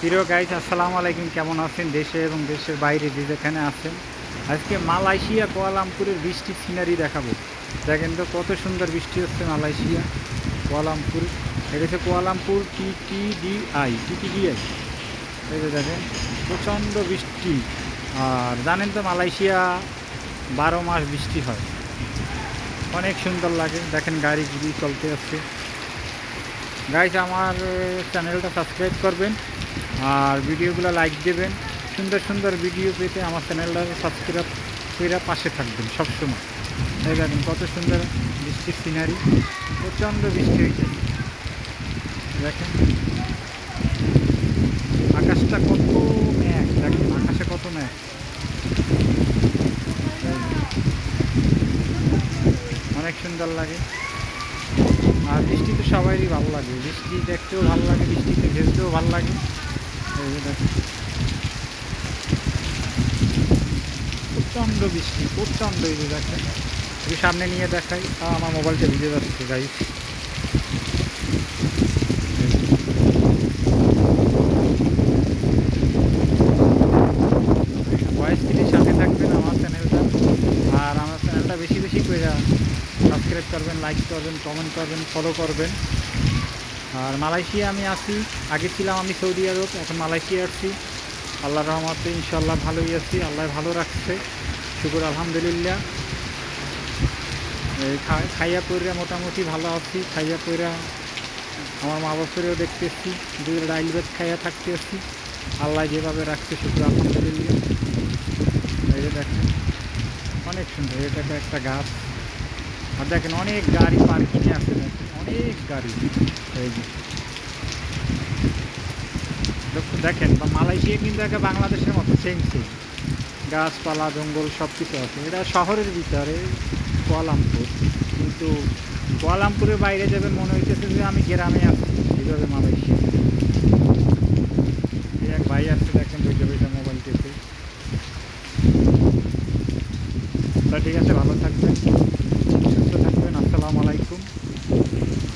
প্রিয় গাইজ আসসালামু আলাইকুম। কেমন আছেন? দেশে এবং দেশের বাইরে যে যেখানে আছেন। আজকে মালয়েশিয়া, কোয়ালামপুরের বৃষ্টির সিনারি দেখাবো। দেখেন তো কত সুন্দর বৃষ্টি হচ্ছে মালয়েশিয়া, কোয়ালামপুর। এটা হচ্ছে কোয়ালামপুর টিটিডিআই টিটিডিআই এই যে দেখেন, প্রচণ্ড বৃষ্টি। আর জানেন তো মালয়েশিয়া বারো মাস বৃষ্টি হয়। অনেক সুন্দর লাগে। দেখেন গাড়ি গুড়ি চলতে আসছে গাইজ আমার চ্যানেলটা সাবস্ক্রাইব করবেন। আর ভিডিওগুলো লাইক দেবেন। সুন্দর সুন্দর ভিডিও পেতে আমার চ্যানেলটা সাবস্ক্রাইব করে পাশে থাকবেন সবসময়। এই দেখেন কত সুন্দর বৃষ্টির সিনারি প্রচণ্ড বৃষ্টি হয়েছে। দেখেন, আকাশটা কত ম্যাঘ, দেখেন আকাশে কত যে। অনেক সুন্দর লাগে। আর বৃষ্টি তো সবারই ভালো লাগে। বৃষ্টি দেখতেও ভালো লাগে, বৃষ্টিতে ভেজতেও ভালো লাগে। প্রচণ্ড বৃষ্টি, প্রচণ্ড এই যে দেখেন। একটু সামনে নিয়ে দেখাই। তা আমার মোবাইলটা ভিজে যাচ্ছে গাই সাথে থাকবেন আমার আর আমার বেশি বেশি করে সাবস্ক্রাইব করবেন লাইক করবেন কমেন্ট করবেন ফলো করবেন। আর মালয়েশিয়া আমি আছি। আগে ছিলাম আমি সৌদি আরব, এখন মালয়েশিয়া আসছি আল্লাহ রহমতে ইনশাল্লাহ ভালোই আছি, আল্লাহ ভালো রাখছে। শুকুর, আলহামদুলিল্লাহ। এই খাইয়া পইরা মোটামুটি ভালো আছি, খাইয়া পইরা আমার মা বাপেরও দেখতেছি, দুই ডাইল বেদ খাইয়া থাকতে আসছি আল্লাহ যেভাবে রাখছে, শুকুর, আলহামদুলিল্লাহ। এই দেখেন, অনেক সুন্দর এটা তো একটা গাছ। আর দেখেন অনেক গাড়ি পার্কিংয়ে আছে অনেক গাড়ি। দেখেন, বা মালয়েশিয়া কিন্তু একটা বাংলাদেশের মতো সেম সেম গাছপালা, জঙ্গল সব কিছু আছে। এটা শহরের ভিতরে কোয়ালামপুর কিন্তু কোয়ালামপুরের বাইরে যাবেন মনে হইতেছে যে আমি গ্রামে আছি, এইভাবে মালয়েশিয়া। এক ভাই আসছে দেখেন বইটা বইটা মোবাইল টেপে। তা ঠিক আছে, ভালো থাকবেন।